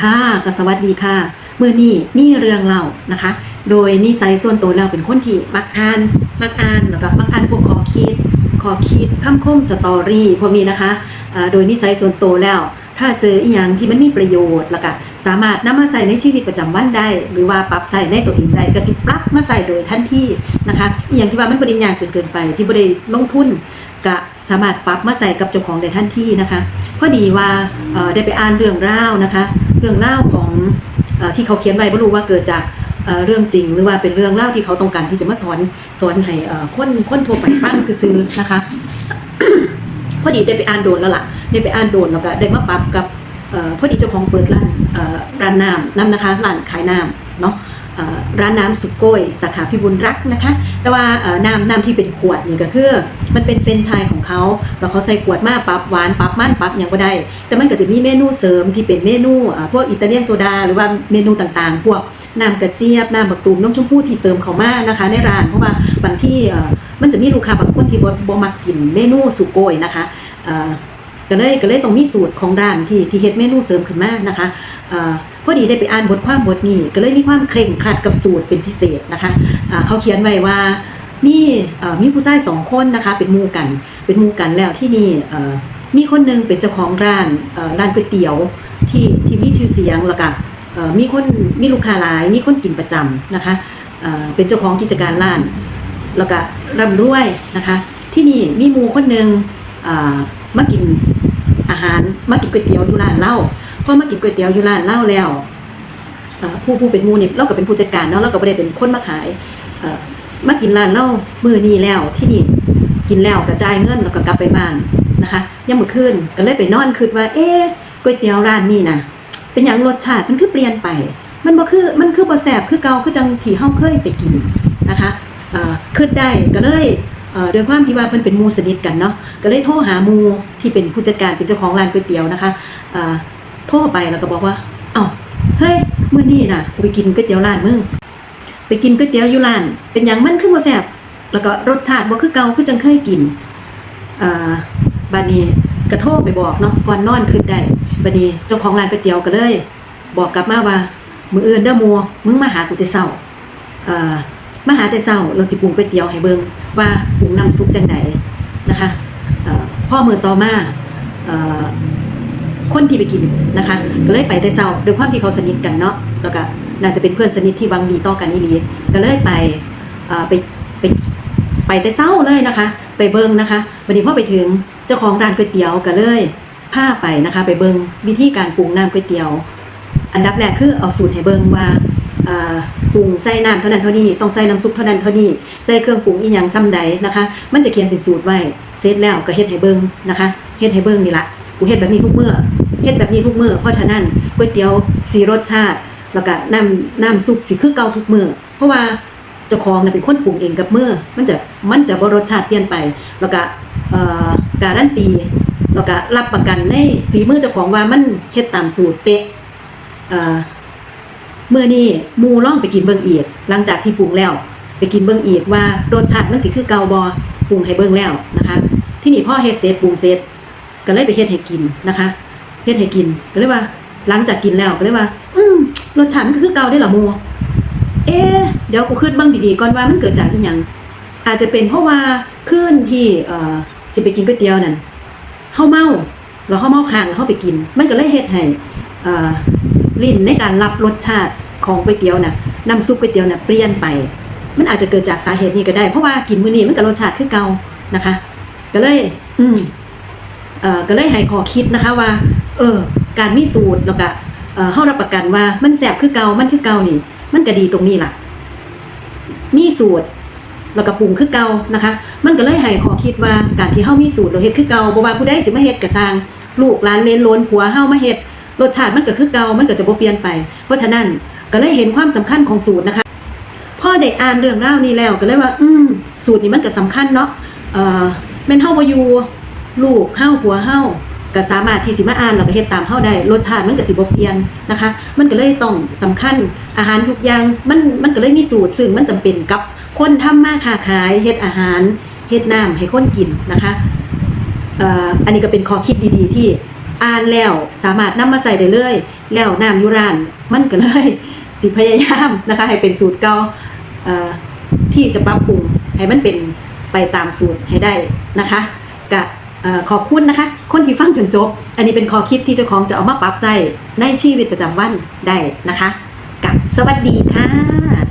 ค่ะก็สวัสดีค่ะเมื่อนี้มีเรื่องเล่านะคะ โดยนิสัยส่วนตัวแล้วเป็นคนที่มักอ่านมักอ่านแล้วก็มักอ่านพวกขอคิดขอคิดคำคมสตอรี่พวกนี้นะคะโดยนิสัยส่วนตัวแล้ว ถ้าเจออีหยังที่มันมีประโยชน์แล้วก็สามารถนำมาใส่ในชีวิตประจำวันได้ หรือว่าปรับใส่ในตัวเองได้ก็สิปรับมาใส่โดยทันทีนะคะอีหยังที่ว่ามันบริยากจนเกินไปที่บริลงทุนก็สามารถปรับมาใส่กับเจ้าของได้ทันทีนะคะพอดีว่าได้ไปอ่านเรื่องเล่าวนะคะ เรื่องเล่าของอที่เขาเขียนไว้ไม่รู้ว่าเกิดจากเรื่องจริง หรือว่าเป็นเรื่องเล่าที่เขาต้องการที่จะมาสอนสอนให้คนคนทั่วไปฟังซื้อๆนะคะพอดีได้ไปอ่านโดนแล้วล่ะได้ไปอ่านโดนแล้วก็ได้มาปรับกับอพอดีเจ้าของเปิดร้านร้านน้ำน้ำนะคะร้านขายน้ำเนาะ ร้านน้ำสุกโกยสาขาพิบูลรักนะคะ แต่ว่าน้ำน้ำที่เป็นขวดนี่ก็คือ มันเป็นเฟรนไชส์ของเขาแล้วเขาใส่ขวดมาปรับหวานปรับมันปรับอย่างก็ได้ แต่มันก็จะมีเมนูเสริมที่เป็นเมนูพวกอิตาเลียนโซดาหรือว่าเมนูต่างๆ พวกน้ำกระเจี๊ยบน้ำบักตูมน้ำชมพู่ที่เสริมเขามากนะคะ ในร้านเพราะว่าบางที่มันจะมีลูกค้าบางคนที่บ่บมักกินเมนูสุโกยนะคะก็เลยก็เลยต้องมีสูตรของร้านที่ที่เฮ็ดเมนูเสริมขึ้นมานะคะ อ่อพอดีได้ไปอ่านบทความบทนี้ก็เลยมีความเคร่งครัดกับสูตรเป็นพิเศษนะคะอ่าเขาเขียนไว้ว่านี่มีผู้ชายสองคนนะคะเป็นมูกัน เป็นมูกันแล้วที่นี่มีคนหนึงเป็นเจ้าของร้านร้านก๋วยเตี๋ยวที่ที่มีชื่อเสียงแล้วก็มีคนมีลูกค้าหลาย มีคนกินประจำนะคะเอ่อเป็นเจ้าของกิจการร้าน แล้วก็ร่ำรวยนะคะ ที่นี่มีมูคนหนึ่งมากินอาหารมากินก๋วยเตี๋ยวอยู่ร้านเหล้า อมากินก๋วยเตี๋ยวอยู่ร้านเล้าแล้วผู้ผู้เป็นมูนี่เราก็เป็นผู้จัดการเนาะเราก็ไม่ได้เป็นคนมาขายมากินร้านเล้ามือนี้แล้วที่นี่กินแล้วกระจายเงินแล้วก็กลับไปบ้านนะคะยังมื้อคืนก็เลยไปนอนคิดว่า เอ๊ก๋วยเตี๋ยวร้านนี้นะเป็นอย่างรสชาติมันคือเปลี่ยนไป มันบ่คือมันคือบ่แซ่บคือเกาคือจังที่เฮาเคยไปกินนะคะคิดได้ก็เลยเอ่อด้วยความที่ว่าเพิ่นเป็นมูสนิทกันเนาะก็เลยโทรหามูที่เป็นผู้จัดการเป็นเจ้าของร้านก๋วยเตี๋ยวนะคะ โทรไปแล้วก็บอกว่า เอ้าเฮ้ยมื้อนี้น่ะกูไปกินก๋วยเตี๋ยวร้านมึงไปกินก๋วยเตี๋ยวอยู่ร้าน เป็นหยังมันคือบ่แซ่บแล้วก็รสชาติบ่คือเก่าคือจังเคยกินอ่าบัดนี้กระโทรไปบอกเนาะก่อนนอนคืนได้บัดนี้เจ้าของร้านก๋วยเตี๋ยวก็เลย บอกกลับมาว่ามืออื่นเด้อมัวมึงมาหากูแต่เช้าอ่ามาหาแต่เช้าเราสิปรุงก๋วยเตี๋ยวให้เบิงว่าปรุงน้ำซุปจังไดนะคะอ่อพ่อมือต่อมาอ่อ คนที่ไปกินนะคะ ก็เลยไปแต่เช้าด้วยความที่เขาสนิทกันเนาะแล้วก็น่าจะเป็นเพื่อนสนิทที่วังดีต่อกันนี่ดีก็เลยไปไปไปไปแต่เช้าเลยนะคะ ไปเบิ่งนะคะวันนี้พอไปถึงเจ้าของร้านก๋วยเตี๋ยวก็เลยพาไปนะคะ ไปเบิ่งวิธีการปรุงน้ำก๋วยเตี๋ยว อันดับแรกคือเอาสูตรให้เบิ่งว่าปรุงใส่น้ำเท่านั้นเท่านี้ต้องใส่น้ำซุปเท่านั้นเท่านี้ใส่เครื่องปรุงอีหยังซ้ำใดนะคะ มันจะเขียนเป็นสูตรไว้เสร็จแล้วก็เฮ็ดให้เบิ่งนะคะเฮ็ดให้เบิ่งนี่ละกูเฮ็ดแบบนี้ทุกเมื่อ เฮ็ดแบบนี้ทุกเมื่อเพราะฉะนั้นก๋วยเตี๋ยวสีรสชาติ แล้วก็น้ำน้ำซุปสิคือเก่าทุกมื้อเพราะว่าเจ้าของน่ะเป็นคนปรุงเองกับมือมันจะมันจะบ่รสชาติเปลี่ยนไป แล้วก็การันตีแล้วก็รับประกันในฝีมือเจ้าของว่ามันเฮ็ดตามสูตรเป๊ะเมื้อนี้มู่องไปกินเบิ่งอีกหลังจากที่ปรุงแล้ว ไปกินเบิ่งอีกว่ารสชาติมันสิคือเก่าบ่ปรุงให้เบิ่งแล้วนะคะ ที่นี่พ่อเฮ็ดเสร็จปรุงเสร็จก็เลยไปเฮ็ดให้กินนะคะ ฮ็ดให้กินก็เลยว่า หลังจากกินแล้วก็เลยว่า อืมรสชาติมันก็คือเก่าได้อล่ะโมเอ๊ะเดี๋ยวกูคิดเบิ่งดีๆก่อนว่ามันเกิดจากอีหยังอาจจะเป็นเพราะว่าคืนที่เอ่อสิไปกินก๋วยเตี๋ยวนั่นเฮาเมาแล้วเฮาเมาค้างแล้วเฮาไปกิน มันก็เลยเฮ็ดให้เอ่อลิ้นในการรับรสชาติของก๋วยเตี๋ยวน่ะน้ำซุปก๋วยเตี๋ยวน่ะเปลี่ยนไป มันอาจจะเกิดจากสาเหตุนี้ก็ได้ เพราะว่ากินมื้อนี้มันก็รสชาติคือเก่านะคะ ก็เลย อืมเอ่อก็เลยให้ขอคิดนะคะว่า เออ การมีสูตรแล้วก็เอ่อเฮารับประกันว่ามันแสบคือเกามันคือเกานี่ มันก็ดีตรงนี้ล่ะมีสูตรแล้วก็ปรุงคือเกานะคะ มันก็เลยให้ขอคิดว่าการที่เฮามีสูตรเราเฮ็ดคือเกาบ่ว่าผู้ใดสิมาเฮ็ดก็สร้าง ลูกหลานเลนโลนผัวเฮามาเฮ็ดรสชาติมันก็คือเกามันก็จะบ่เปลี่ยนไป เพราะฉะนั้นก็เลยเห็นความสำคัญของสูตรนะคะพ่อได้อ่านเรื่องรานี้แล้วก็เลยว่า อืมสูตรนี้มันก็สำคัญเนาะเอ่อแม่นเฮาบ่อยู่ลูกเฮาผัวเฮา ก็สามารถที่สิมาอ่านแล้วก็เฮ็ดตามเฮาได้รสชาติมันก็สิบ่เปลี่ยนนะคะ มันก็เลยต้องสำคัญอาหารทุกอย่างมันมันก็เลยมีสูตรซึ่งมันจำเป็นกับคนทำมาค้าขายเฮ็ดอาหารเฮ็ดน้ำให้คนกินนะคะเอ่ออันนี้ก็เป็นข้อคิดดีๆ ที่อ่านแล้วสามารถนำมาใส่ได้เลย แล้วน้ำยุรานมันก็เลยสิพยายามนะคะ ให้เป็นสูตรเก่าเอ่อที่จะปรับปรุงให้มันเป็นไปตามสูตรให้ได้นะคะกะเอ่อ ขอบคุณนะคะ คนที่ฟังจนจบ อันนี้เป็นข้อคิดที่เจ้าของจะเอามาปรับใส่ในชีวิตประจำวันได้นะคะ กับสวัสดีค่ะ